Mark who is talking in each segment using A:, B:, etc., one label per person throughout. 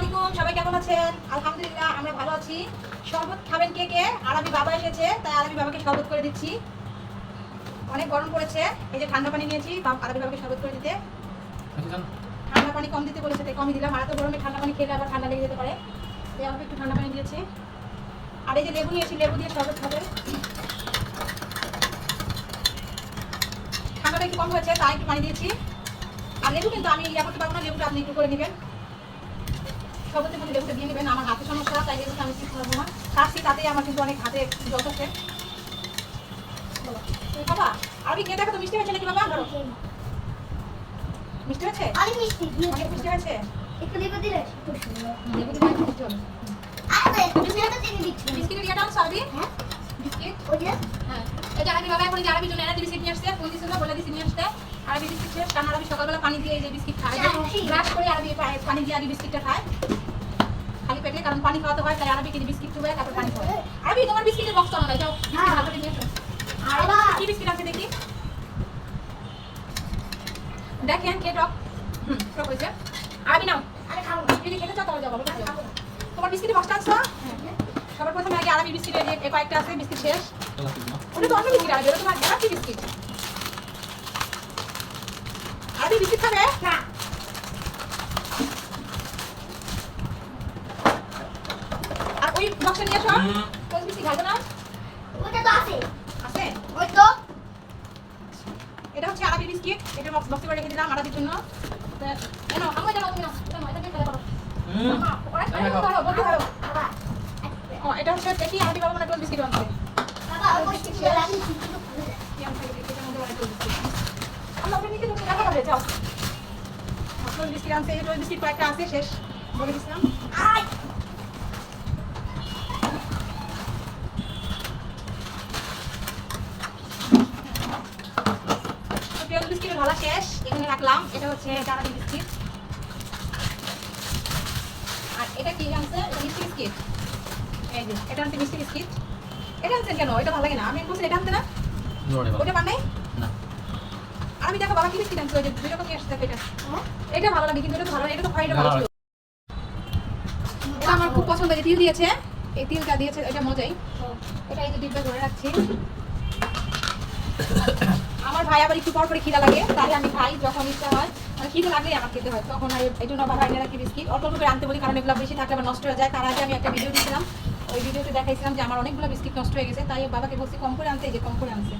A: আলাইকুম সবাই কেমন আছেন? আলহামদুলিল্লাহ আমরা ভালো আছি। শরবত খাবেন কে কে? আরবি বাবা এসেছে তাই আরবি বাবাকে শরবত করে দিচ্ছি। অনেক গরম পড়েছে এই যে ঠান্ডা পানি নিয়েছি আরবি বাবাকে শরবত করে দিতে। ঠান্ডা পানি কম দিতে বলেছে তাই কমই দিলাম। আর এত গরমে ঠান্ডা পানি খেলে আবার ঠান্ডা লেগে যেতে পারে। তাই আমাকে একটু ঠান্ডা পানি দিয়েছে। আর এই যে লেবু নিয়েছি লেবু দিয়ে শরবত খাবে। ঠান্ডাটা একটু কম হয়েছে তাই একটু পানি দিয়েছি। আর লেবু কিন্তু আমি ইয়া করতে পারব না লেবুটা আপনি একটু করে নেবেন। সবতে মধ্যে লেবুটা দিয়ে নেবেন আমার হাতে সমস্যা তাই লেবুটা আমি ঠিক করব না। কাটছি তাতেই আমার কিন্তু অনেক হাতে আছে। তুমি খাবা খেয়ে দেখো তো মিষ্টি হয়েছে নাকি বাবা? মিষ্টি হয়েছে?
B: অনেক মিষ্টি
A: অনেক মিষ্টি হয়েছে?
B: একটু লেবু দিলে খুব সুন্দর
A: লেবু দিলে মিষ্টি হবে।
B: আরে এটা চিনি দিচ্ছি।
A: বিস্কিটের ইয়ে দাও সার্বি
B: হ্যাঁ।
A: বিস্কিট?
B: ওই
A: হ্যাঁ। যে আরবি বাবা এখন এই যে আরবি জন্য এনার্জি বিস্কিট নিয়ে আসছে ফোন দিছিল বলে দিছি নিয়ে আসতে। আরবি বিস্কিট শেষ কারণ আরবি সকালবেলা পানি দিয়ে এই যে বিস্কিট খায়। ব্রাশ করে আরবি পানি দিয়ে আরবি বিস্কিটটা খায়। খালি পেটে কারণ পানি খাওয়াতে হয় তাই আরবি কিছু বিস্কিট চুবে তারপর পানি খাওয়ায় আরবি তোমার বিস্কিটের বক্স আনো যাও হাতে নিয়ে আর কি বিস্কিট আছে দেখি? দেখেন কে টক? হুম টক হয়েছে। আরবি নাও।
B: আরে খাব
A: যদি খেতে চাও তাহলে যাও বাবা তোমার বিস্কিটের বক্সটা আছে সবার প্রথমে আগে আরবি বিস্কিটের কয়েকটা আছে বিস্কিট শেষ। ওটা তো অন্য বিস্কিট আরবি ওটা তোমার গ্যালাক্সি বিস্কিট। আরবি বিস্কিট খাবে
B: না।
A: আর ওই বক্সে নিয়ে এসো কোন বিস্কিট খাবে না
B: ওটা তো আছে।
A: আছে?
B: ওই তো।
A: এটা হচ্ছে আরবি বিস্কিট। এটা বক্স বক্সে করে রেখে দিলাম আরবির জন্য। তো, এনো আমি জানো তুমি নাও এটা দিয়ে খেলা করো ওরা বলতে পারো। ও, এটা হচ্ছে দেখি আরবি বাবা মানে কোন বিস্কিট আনছে
B: বাবা ওই তো খুলে দেয়
A: কি আনছে দেখি, এটার মধ্যে অনেক বিস্কিট আমরা ওটা যাও। আনছে আছে শেষ। বলে বিস্কিটের শেষ। এখানে রাখলাম। এটা হচ্ছে চারাদি বিস্কিট। আর এটা কি আনছে? এটা মিষ্টি বিস্কিট। এই যে এটা আনছে মিষ্টি বিস্কিট। এটা আনছেন কেন? এটা ভালো লাগে না। আমি বলছি এটা আনতে না? ওটা পান নাই আর আমি দেখো বাবা কি আসছে এটা। এটা ভালো লাগে, কিন্তু এটা ভালো এটা তো ভালো আমার খুব পছন্দ, এই তিল দিয়েছে, এই তিলটা দিয়েছে, এটা মজাই। এটা এই যে ডিব্বা রাখছি। আমার ভাই আবার একটু পর পরে খিদা লাগে আমি যখন ইচ্ছা হয়। মানে লাগলেই আমার খেতে হয়, তখন এই জন্য এনে রাখি বিস্কিট। অল্প অল্প করে আনতে বলি, কারণ এগুলো বেশি থাকলে নষ্ট হয়ে যায়। তার আগে আমি একটা ভিডিও দিয়েছিলাম, ওই ভিডিওতে দেখাইছিলাম যে আমার অনেকগুলো বিস্কিট নষ্ট হয়ে গেছে, তাই বাবাকে বলছি কম করে আনতে যে কম করে আনছে,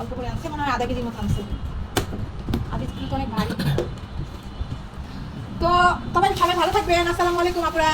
A: অল্প করে আনছে, মনে আধা কেজির মতো আনছে। তো তো তবে সবাই ভালো থাকবেন। আসসালামু আলাইকুম আপনারা